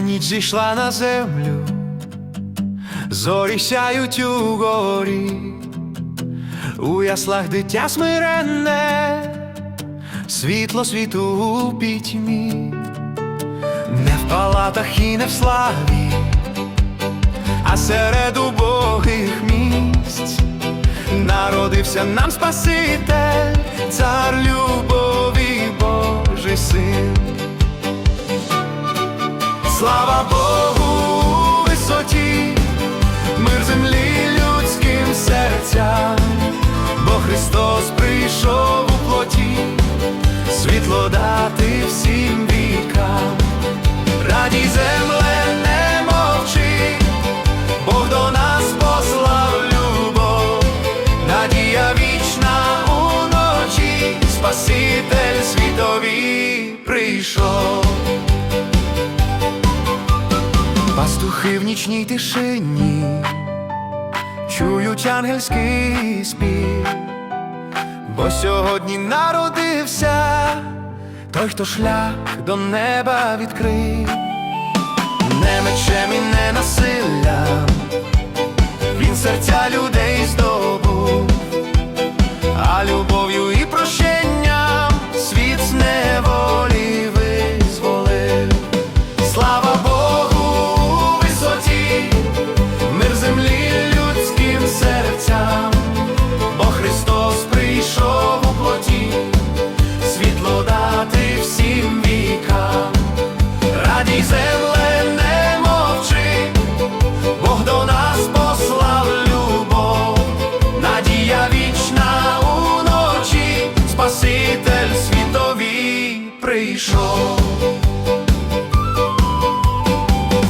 Ніч зійшла на землю, зорі сяють угорі, у яслах дитя смиренне, світло світу у пітьмі, не в палатах і не в славі, а серед убогих місць. Народився нам Спаситель, цар любові, Божий син. Слава Богу висоті, мир землі людським серцям, бо Христос прийшов у плоті, світло дати всім вікам, радій земле Пастухи в нічній тишині чують ангельський спів, бо сьогодні народився той, хто шлях до неба відкрив, не мечем і не насиллям, він серця людей здобув,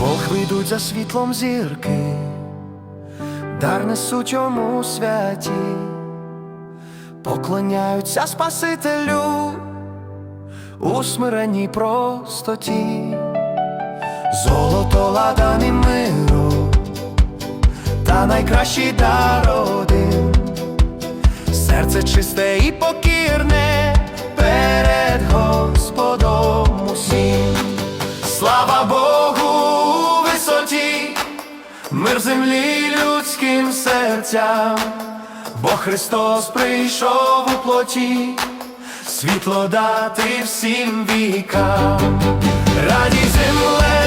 Волхви йдуть за світлом зірки, дар несуть йому святі, поклоняються Спасителю у смиренній простоті, золото ладан миру, та найкращий дар один, серце чисте і покірне перед Господом усім. Слава Богу у висоті, мир землі людським серцям, бо Христос прийшов у плоті, світло дати всім вікам, раді земле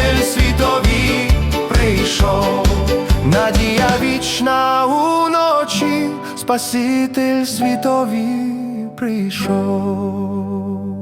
Спаситель світові прийшов, надія вічна уночі, Спаситель світові прийшов.